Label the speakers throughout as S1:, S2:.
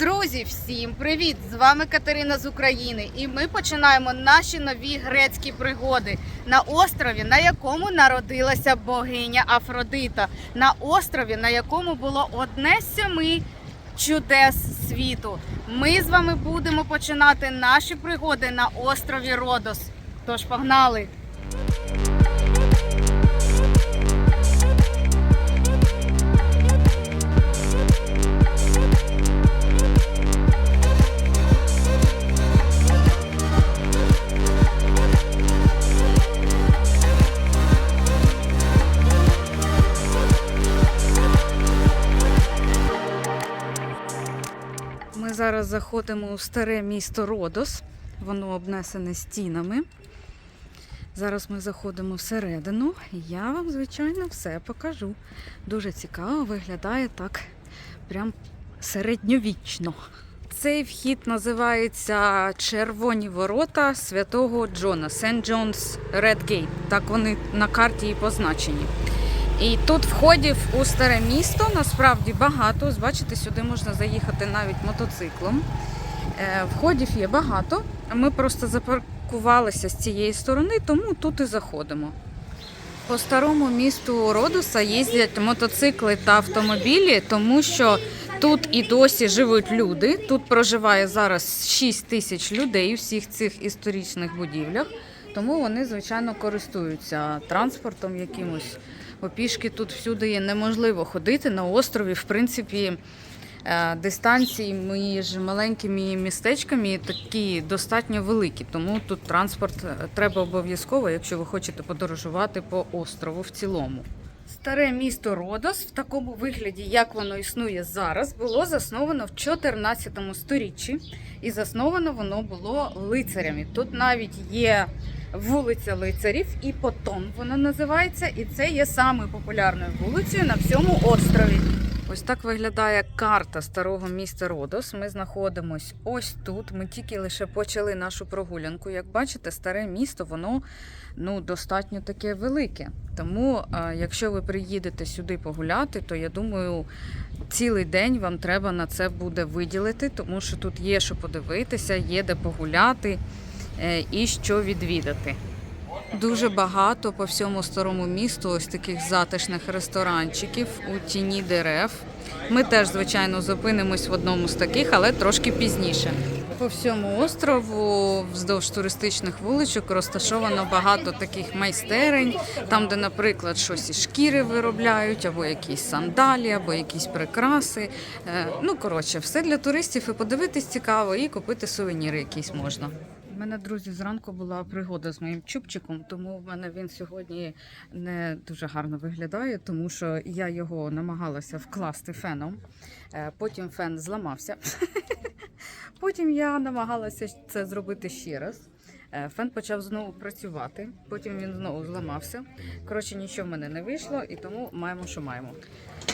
S1: Друзі, всім привіт! З вами Катерина з України, і ми починаємо наші нові грецькі пригоди на острові, на якому народилася богиня Афродита, на острові, на якому було одне з семи чудес світу. Ми з вами будемо починати наші пригоди на острові Родос. Тож погнали! Зараз заходимо у старе місто Родос. Воно обнесене стінами. Зараз ми заходимо всередину. і Я вам, звичайно, все покажу. Дуже цікаво, виглядає так прям середньовічно. Цей вхід називається Червоні ворота святого Джона Сент Джонс Gate. Так вони на карті і позначені. І тут входів у старе місто насправді багато. Ось Бачите, сюди можна заїхати навіть мотоциклом. Е, Входів є багато. Ми просто запаркувалися з цієї сторони, тому тут і заходимо. По старому місту Родоса їздять мотоцикли та автомобілі, тому що тут і досі живуть люди. Тут проживає зараз 6 тисяч людей у всіх цих історичних будівлях. Тому вони, звичайно, користуються транспортом якимось. Бо пішки тут всюди є неможливо ходити на острові. В принципі, е, дистанції між маленькими містечками такі достатньо великі. Тому тут транспорт е, треба обов'язково, якщо ви хочете подорожувати по острову в цілому. Старе місто Родос в такому вигляді, як воно існує зараз, було засновано в 14 сторіччі, і засновано воно було лицарями. Тут навіть є вулиця лицарів, і Потон вона називається, і це є самою популярною вулицею на всьому острові. Ось так виглядає карта старого міста Родос. Ми знаходимось ось тут. Ми тільки лише почали нашу прогулянку. Як бачите, старе місто, воно ну, достатньо таке велике. Тому, е, якщо ви приїдете сюди погуляти, то я думаю, цілий день вам треба на це буде виділити, тому що тут є що подивитися, є де погуляти і що відвідати. Дуже багато по всьому старому місту ось таких затишних ресторанчиків у тіні дерев. Ми теж, звичайно, зупинимось в одному з таких, але трошки пізніше. По всьому острову вздовж туристичних вуличок розташовано багато таких майстерень, там, де, наприклад, щось із шкіри виробляють, або якісь сандалі, або якісь прикраси. Е, Ну, коротше, все для туристів і подивитись цікаво, і купити сувеніри якісь можна. У мене, друзі, зранку була пригода з моїм чубчиком, тому в мене він сьогодні не дуже гарно виглядає, тому що я його намагалася вкласти феном. Е, Потім фен зламався. Потім я намагалася це зробити ще раз. Е, Фен почав знову працювати, потім він знову зламався. Коротше, нічого в мене не вийшло, і тому маємо, що маємо.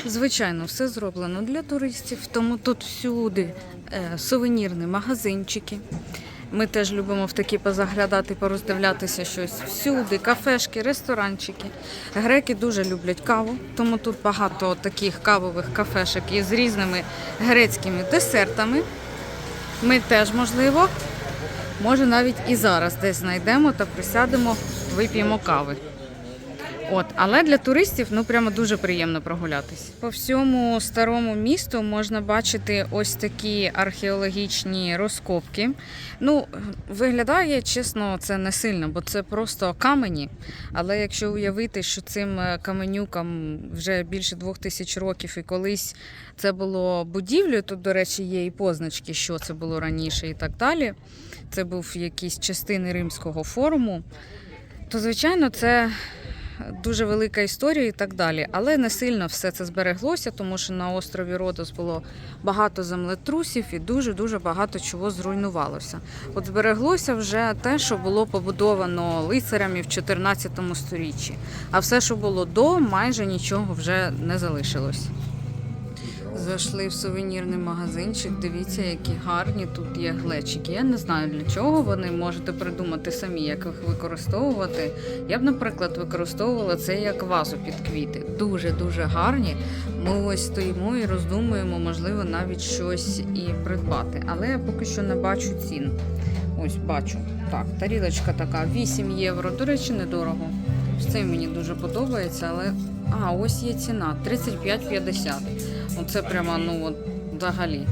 S1: Звичайно, все зроблено для туристів, тому тут всюди е, сувенірні магазинчики. Ми теж любимо в такі позаглядати, пороздивлятися щось всюди, кафешки, ресторанчики. Греки дуже люблять каву, тому тут багато таких кавових кафешок із різними грецькими десертами. Ми теж, можливо, може навіть і зараз десь знайдемо та присядемо, вип'ємо кави. От, але для туристів ну прямо дуже приємно прогулятись. По всьому старому місту можна бачити ось такі археологічні розкопки. Ну, виглядає, чесно, це не сильно, бо це просто камені. Але якщо уявити, що цим е, каменюкам вже більше двох тисяч років, і колись це було будівлею, тут, до речі, є і позначки, що це було раніше і так далі. Це був якісь частини римського форуму. То, звичайно, це дуже велика історія і так далі. Але не сильно все це збереглося, тому що на острові Родос було багато землетрусів і дуже-дуже багато чого зруйнувалося. От збереглося вже те, що було побудовано лицарями в 14 сторіччі. А все, що було до, майже нічого вже не залишилось. Зайшли в сувенірний магазинчик. Дивіться, які гарні тут є глечики. Я не знаю для чого вони можете придумати самі, як їх використовувати. Я б, наприклад, використовувала це як вазу під квіти. Дуже дуже гарні. Ми ось стоїмо і роздумуємо, можливо, навіть щось і придбати. Але я поки що не бачу цін. Ось бачу. Так, тарілочка така 8 євро. До речі, недорого. Це мені дуже подобається, але. А, ось є ціна 35,50. Оце прямо, ну от взагалі.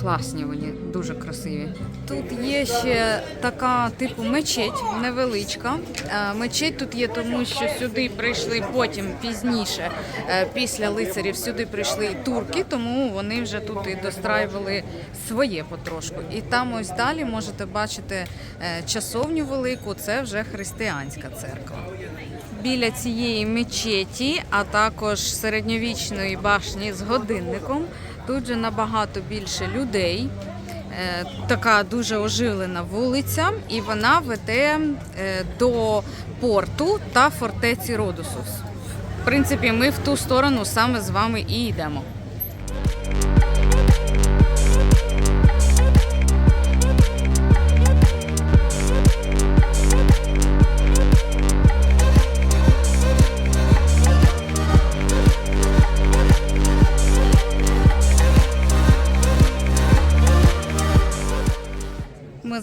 S1: Класні вони, дуже красиві. Тут є ще така типу мечеть невеличка. Е, Мечеть тут є, тому що сюди прийшли потім пізніше, е, після лицарів, сюди прийшли турки, тому вони вже тут і достраювали своє потрошку. І там ось далі можете бачити е, часовню велику, це вже християнська церква. Біля цієї мечеті, а також середньовічної башні з годинником, тут же набагато більше людей. Е, Така дуже оживлена вулиця, і вона веде е, до порту та фортеці Родосус. В принципі, ми в ту сторону саме з вами і йдемо.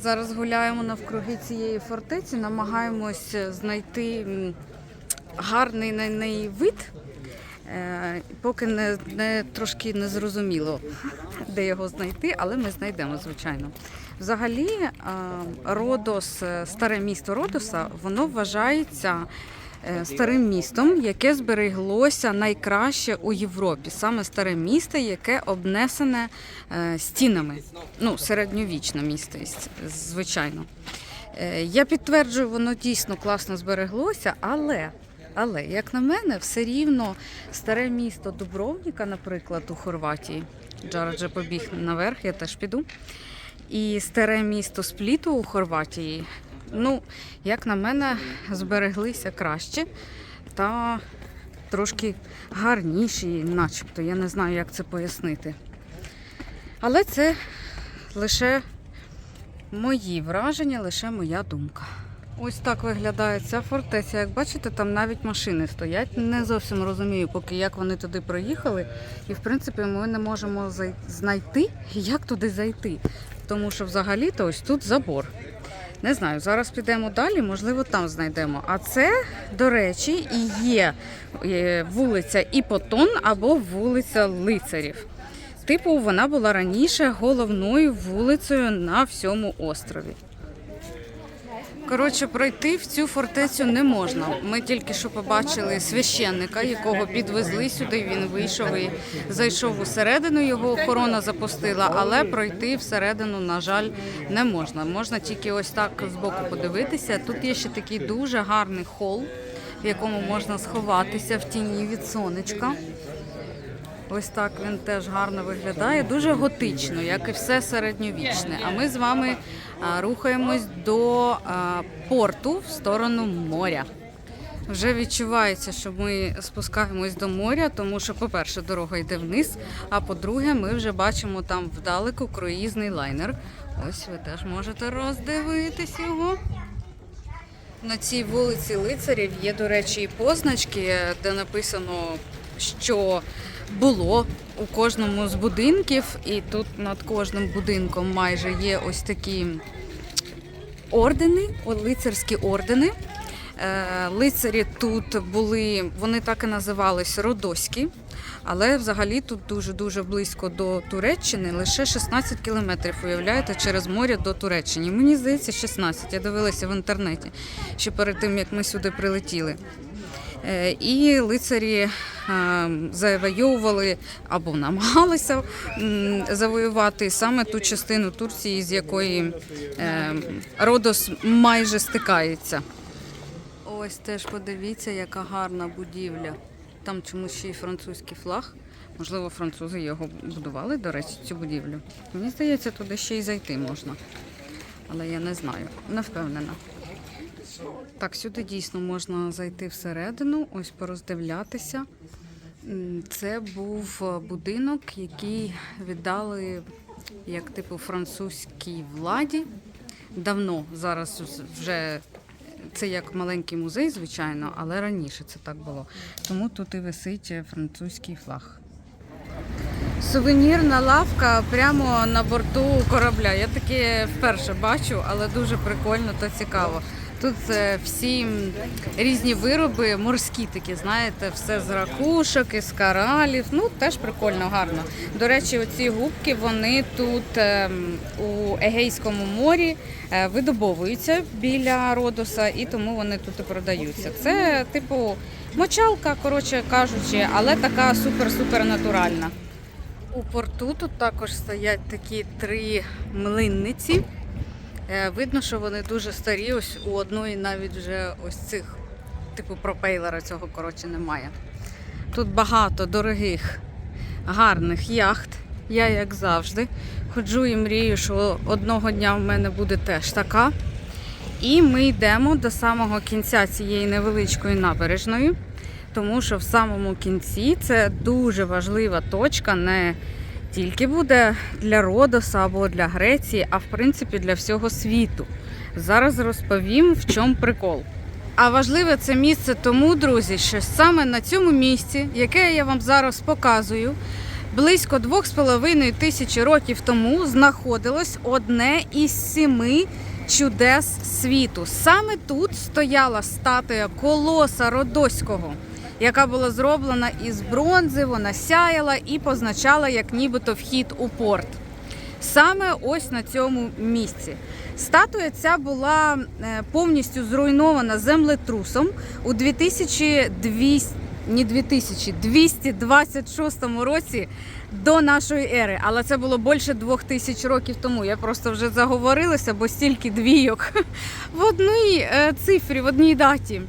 S1: Зараз гуляємо навкруги цієї фортеці, намагаємось знайти гарний на неї вид. Е, Поки не, не трошки не зрозуміло, де його знайти, але ми знайдемо, звичайно. Взагалі, е, Родос, е, старе місто Родоса, воно вважається старим містом, яке збереглося найкраще у Європі. Саме старе місто, яке обнесене е, стінами. Ну, середньовічне місто, звичайно. Е, Я підтверджую, воно дійсно класно збереглося, але, але, як на мене, все рівно старе місто Дубровніка, наприклад, у Хорватії. Джаред вже побіг наверх, я теж піду. І старе місто Спліту у Хорватії, ну, як на мене, збереглися краще та трошки гарніші, начебто. Я не знаю, як це пояснити. Але це лише мої враження, лише моя думка. Ось так виглядає ця фортеця. Як бачите, там навіть машини стоять. Не зовсім розумію, поки як вони туди проїхали. І в принципі ми не можемо знайти, як туди зайти. Тому що взагалі-то ось тут забор. Не знаю, зараз підемо далі, можливо, там знайдемо. А це, до речі, і є е, вулиця Іпотон або вулиця Лицарів. Типу, вона була раніше головною вулицею на всьому острові. Коротше, пройти в цю фортецю не можна. Ми тільки що побачили священника, якого підвезли сюди. Він вийшов і зайшов усередину. Його охорона запустила, але пройти всередину, на жаль, не можна. Можна тільки ось так збоку подивитися. Тут є ще такий дуже гарний хол, в якому можна сховатися в тіні від сонечка. Ось так він теж гарно виглядає, дуже готично, як і все середньовічне. А ми з вами рухаємось до порту в сторону моря. Вже відчувається, що ми спускаємось до моря, тому що, по-перше, дорога йде вниз, а по-друге, ми вже бачимо там вдалеку круїзний лайнер. Ось ви теж можете роздивитись його. На цій вулиці лицарів є, до речі, і позначки, де написано, що було у кожному з будинків, і тут над кожним будинком майже є ось такі ордени, лицарські ордени. Е, Лицарі тут були, вони так і називались родоські, але взагалі тут дуже-дуже близько до Туреччини, лише 16 кілометрів, уявляєте, через море до Туреччини. Мені здається, 16, я дивилася в інтернеті ще перед тим, як ми сюди прилетіли. Е, І лицарі е, завойовували або намагалися завоювати саме ту частину Турції, з якої е, Родос майже стикається. Ось теж подивіться, яка гарна будівля. Там чомусь ще й французький флаг. Можливо, французи його будували, до речі, цю будівлю. Мені здається, туди ще й зайти можна. Але я не знаю, не впевнена. Так, сюди дійсно можна зайти всередину, ось пороздивлятися. Це був будинок, який віддали як типу французькій владі. Давно зараз вже це як маленький музей, звичайно, але раніше це так було. Тому тут і висить французький флаг. Сувенірна лавка прямо на борту корабля. Я таке вперше бачу, але дуже прикольно та цікаво. Тут е, всі різні вироби, морські такі, знаєте, все з ракушок, із коралів. Ну, теж прикольно, гарно. До речі, оці губки вони тут ем, у Егейському морі е, видобовуються біля Родоса, і тому вони тут і продаються. Це типу мочалка, коротше кажучи, але така супер-супер натуральна. У порту тут також стоять такі три млинниці. Е, Видно, що вони дуже старі. Ось у одної навіть вже ось цих, типу пропейлера цього коротше немає. Тут багато дорогих, гарних яхт. Я, як завжди, ходжу і мрію, що одного дня в мене буде теж така. І ми йдемо до самого кінця цієї невеличкої набережної, тому що в самому кінці це дуже важлива точка, не тільки буде для Родоса або для Греції, а в принципі для всього світу. Зараз розповім, в чому прикол. А важливе це місце тому, друзі, що саме на цьому місці, яке я вам зараз показую, близько 2,5 тисячі років тому знаходилось одне із семи чудес світу. Саме тут стояла статуя колоса Родоського, яка була зроблена із бронзи, вона сяяла і позначала як нібито вхід у порт. Саме ось на цьому місці. Статуя ця була е, повністю зруйнована землетрусом у 2200, не 2000, 226 році до нашої ери. Але це було більше двох тисяч років тому. Я просто вже заговорилася, бо стільки двійок в одній е, цифрі, в одній даті.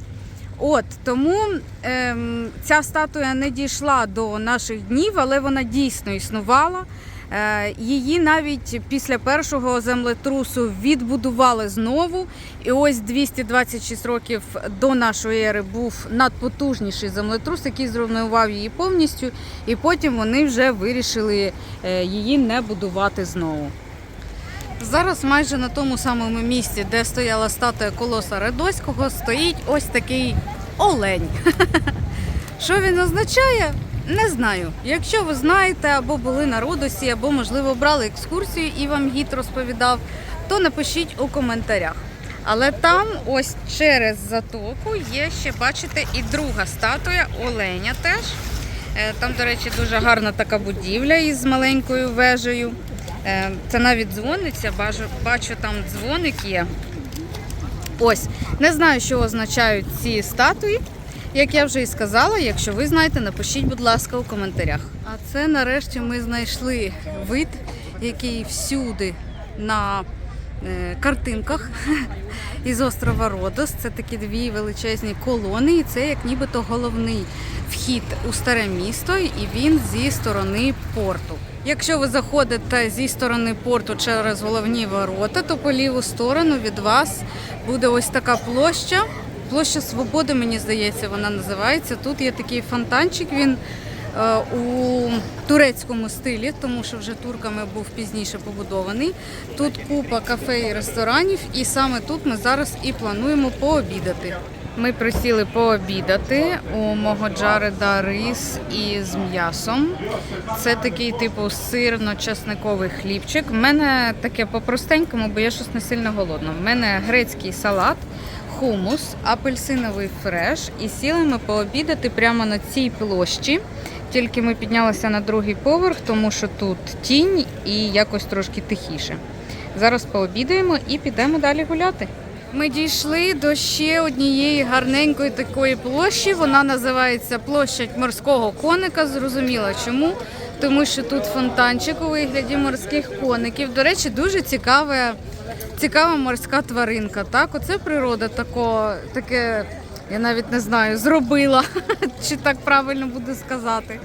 S1: От тому ем, ця статуя не дійшла до наших днів, але вона дійсно існувала. Е, Її навіть після першого землетрусу відбудували знову. І ось 226 років до нашої ери був надпотужніший землетрус, який зруйнував її повністю. І потім вони вже вирішили е, її не будувати знову. Зараз майже на тому самому місці, де стояла статуя колоса Редоського, стоїть ось такий олень. Що він означає? Не знаю. Якщо ви знаєте або були на Родосі, або, можливо, брали екскурсію і вам гід розповідав, то напишіть у коментарях. Але там, ось через затоку, є ще, бачите, і друга статуя оленя теж. Е, Там, до речі, дуже гарна така будівля із маленькою вежею. Е, Це навіть дзвониця, бачу, бачу там дзвоник є. Ось, не знаю, що означають ці статуї. Як я вже і сказала, якщо ви знаєте, напишіть, будь ласка, у коментарях. А це нарешті ми знайшли вид, який всюди на е, картинках із острова Родос. Це такі дві величезні колони, і це як нібито головний вхід у старе місто, і він зі сторони порту. Якщо ви заходите зі сторони порту через головні ворота, то по ліву сторону від вас буде ось така площа. Площа Свободи, мені здається, вона називається. Тут є такий фонтанчик. Він у турецькому стилі, тому що вже турками був пізніше побудований. Тут купа кафе і ресторанів, і саме тут ми зараз і плануємо пообідати. Ми присіли пообідати у мого Джареда рис із м'ясом. Це такий типу сирно-часниковий хлібчик. У мене таке по-простенькому, бо я щось не сильно голодна. У мене грецький салат, хумус, апельсиновий фреш. І сіли ми пообідати прямо на цій площі. Тільки ми піднялися на другий поверх, тому що тут тінь і якось трошки тихіше. Зараз пообідаємо і підемо далі гуляти. Ми дійшли до ще однієї гарненької такої площі. Вона називається площадь морського коника. Зрозуміло чому. Тому що тут фонтанчик у вигляді морських коників. До речі, дуже цікаве, цікава морська тваринка. Так, оце природа тако, таке, я навіть не знаю, зробила, чи так правильно буде сказати.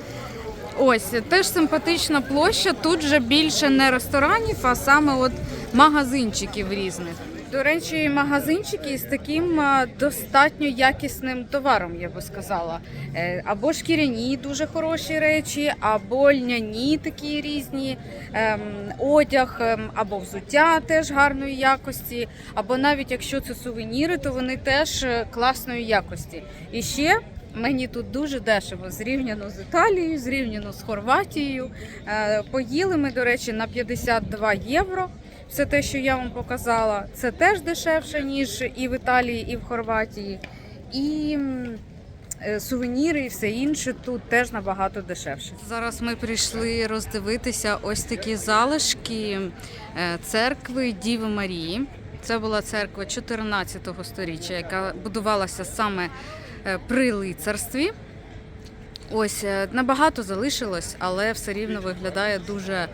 S1: Ось теж симпатична площа. Тут же більше не ресторанів, а саме от магазинчиків різних. До речі, магазинчики з таким достатньо якісним товаром, я би сказала. Е, Або шкіряні дуже хороші речі, або льняні такі різні, ем, одяг, ем, або взуття теж гарної якості, або навіть якщо це сувеніри, то вони теж е, класної якості. І ще мені тут дуже дешево зрівняно з Італією, зрівняно з Хорватією. Е, Поїли ми, до речі, на 52 євро. Все те, що я вам показала, це теж дешевше, ніж і в Італії, і в Хорватії. І е, сувеніри і все інше тут теж набагато дешевше. Зараз ми прийшли роздивитися ось такі залишки е, церкви Діви Марії. Це була церква 14 століття, яка будувалася саме е, при лицарстві. Ось набагато залишилось, але все рівно виглядає дуже,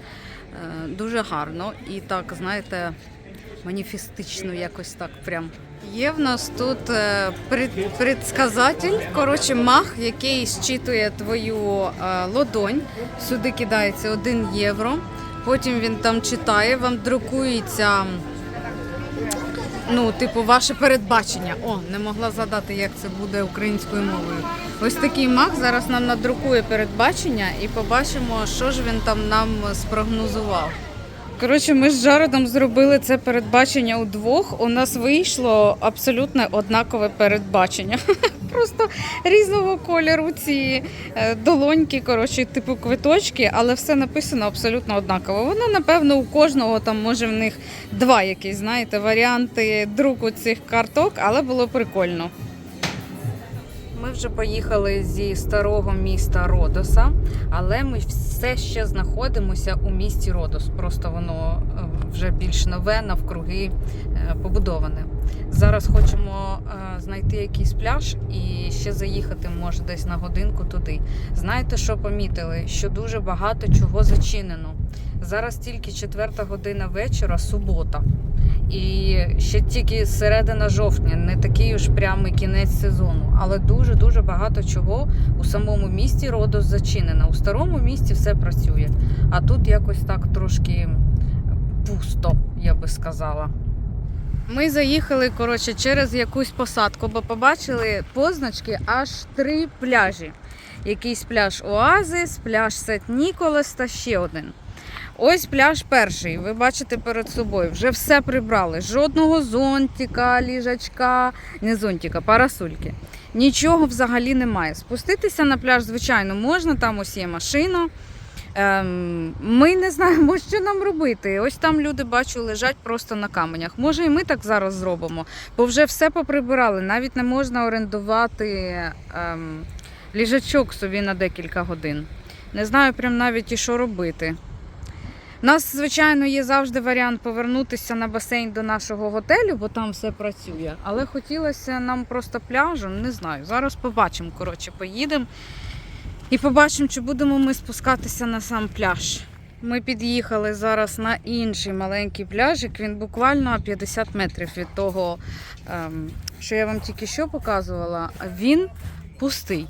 S1: дуже гарно і так, знаєте, маніфестично якось так прям. Є в нас тут е, пред- предсказатель, коротше, маг, який зчитує твою е, лодонь. Сюди кидається 1 євро. Потім він там читає, вам друкується. Ну, типу, ваше передбачення. О, не могла згадати, як це буде українською мовою. Ось такий маг зараз нам надрукує передбачення і побачимо, що ж він там нам спрогнозував. Коротше, ми з Джаредом зробили це передбачення удвох. У нас вийшло абсолютно однакове передбачення. Просто різного кольору ці е, долоньки, коротше, типу квиточки, але все написано абсолютно однаково. Воно, напевно, у кожного там може в них два якісь, знаєте, варіанти друку цих карток, але було прикольно. Ми вже поїхали зі старого міста Родоса, але ми все ще знаходимося у місті Родос. Просто воно е, вже більш нове, навкруги е, побудоване. Зараз хочемо е, знайти якийсь пляж і ще заїхати, може, десь на годинку туди. Знаєте, що помітили? Що дуже багато чого зачинено. Зараз тільки четверта година вечора, субота. І ще тільки середина жовтня, не такий уж прямий кінець сезону, але дуже дуже багато чого у самому місті Родос зачинено. У старому місті все працює, а тут якось так трошки пусто, я би сказала. Ми заїхали коротше через якусь посадку, бо побачили позначки аж три пляжі. Якийсь пляж Оазис, пляж Сет Ніколас та ще один. Ось пляж перший. Ви бачите перед собою. Вже все прибрали. Жодного зонтика, ліжачка, не зонтика, парасольки. Нічого взагалі немає. Спуститися на пляж, звичайно, можна, там ось є машина. Ем, ми не знаємо, що нам робити. Ось там люди бачу, лежать просто на каменях. Може, і ми так зараз зробимо, бо вже все поприбирали. Навіть не можна орендувати ем, ліжачок собі на декілька годин. Не знаю прям навіть і що робити. У нас, звичайно, є завжди варіант повернутися на басейн до нашого готелю, бо там все працює. Але хотілося нам просто пляжу, не знаю. Зараз побачимо. Коротше, поїдемо і побачимо, чи будемо ми спускатися на сам пляж. Ми під'їхали зараз на інший маленький пляжик. Він буквально 50 метрів від того, ем, що я вам тільки що показувала. Він пустий.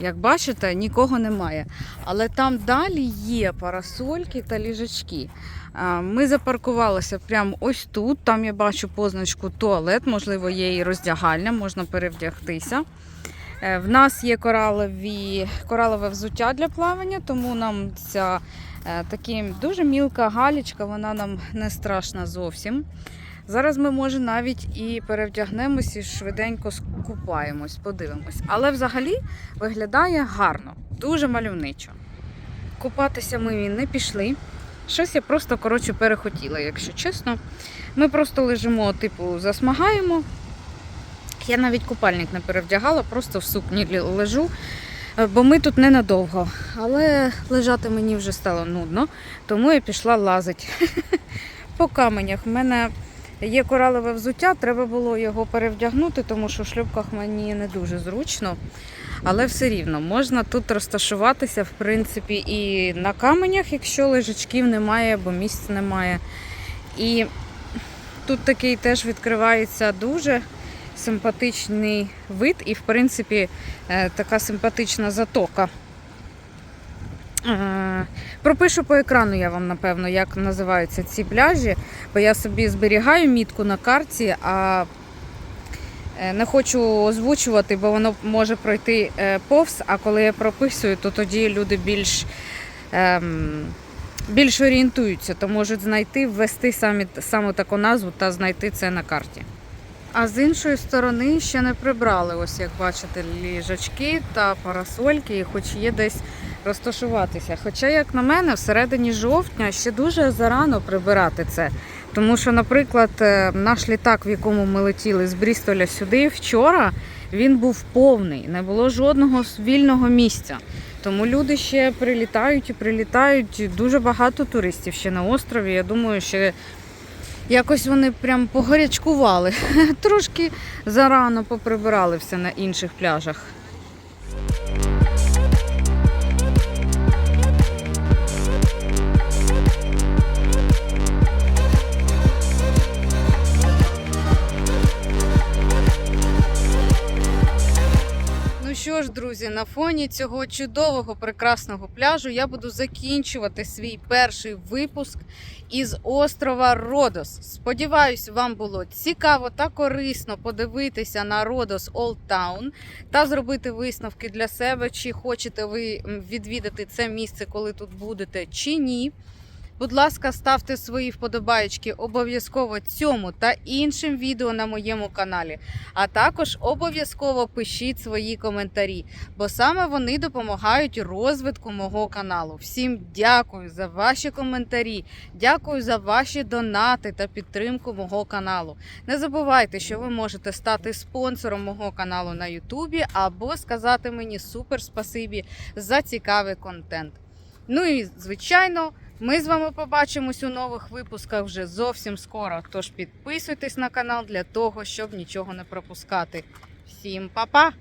S1: Як бачите, нікого немає. Але там далі є парасольки та ліжачки. Ми запаркувалися прямо ось тут. Там я бачу позначку туалет, можливо, є і роздягальня, можна перевдягтися. Е, В нас є коралові, коралове взуття для плавання, тому нам ця е, такі дуже мілка галічка, вона нам не страшна зовсім. Зараз ми, може, навіть і перевдягнемось і швиденько скупаємось, подивимось. Але взагалі виглядає гарно, дуже мальовничо. Купатися ми не пішли. Щось я просто коротше перехотіла, якщо чесно. Ми просто лежимо, типу, засмагаємо. Я навіть купальник не перевдягала, просто в сукні лежу, е, бо ми тут ненадовго. Але лежати мені вже стало нудно, тому я пішла лазити по каменях. У мене є коралове взуття, треба було його перевдягнути, тому що в шлюпках мені не дуже зручно. Але все рівно можна тут розташуватися, в принципі, і на каменях, якщо лежачків немає або місць немає. І тут такий теж відкривається дуже симпатичний вид, і, в принципі, е, така симпатична затока. Е, Пропишу по екрану я вам, напевно, як називаються ці пляжі, бо я собі зберігаю мітку на карті, а е, не хочу озвучувати, бо воно може пройти е, повз, а коли я прописую, то тоді люди більш, ем, більш орієнтуються, то можуть знайти, ввести самі, саму таку назву та знайти це на карті. А з іншої сторони ще не прибрали, ось як бачите, ліжачки та парасольки, і хоч є десь розташуватися. Хоча, як на мене, всередині жовтня ще дуже зарано прибирати це. Тому що, наприклад, е, наш літак, в якому ми летіли з Брістоля сюди вчора, він був повний, не було жодного вільного місця. Тому люди ще прилітають і прилітають. Дуже багато туристів ще на острові. Я думаю, ще якось вони прям погорячкували. Трошки зарано поприбирали все на інших пляжах. Що ж, друзі, на фоні цього чудового прекрасного пляжу я буду закінчувати свій перший випуск із острова Родос. Сподіваюсь, вам було цікаво та корисно подивитися на Родос Old Town та зробити висновки для себе, чи хочете ви відвідати це місце, коли тут будете, чи ні. Будь ласка, ставте свої вподобаєчки обов'язково цьому та іншим відео на моєму каналі. А також обов'язково пишіть свої коментарі, бо саме вони допомагають розвитку мого каналу. Всім дякую за ваші коментарі, дякую за ваші донати та підтримку мого каналу. Не забувайте, що ви можете стати спонсором мого каналу на Ютубі або сказати мені супер спасибі за цікавий контент. Ну і звичайно. Ми з вами побачимось у нових випусках вже зовсім скоро. Тож підписуйтесь на канал для того, щоб нічого не пропускати. Всім па-па!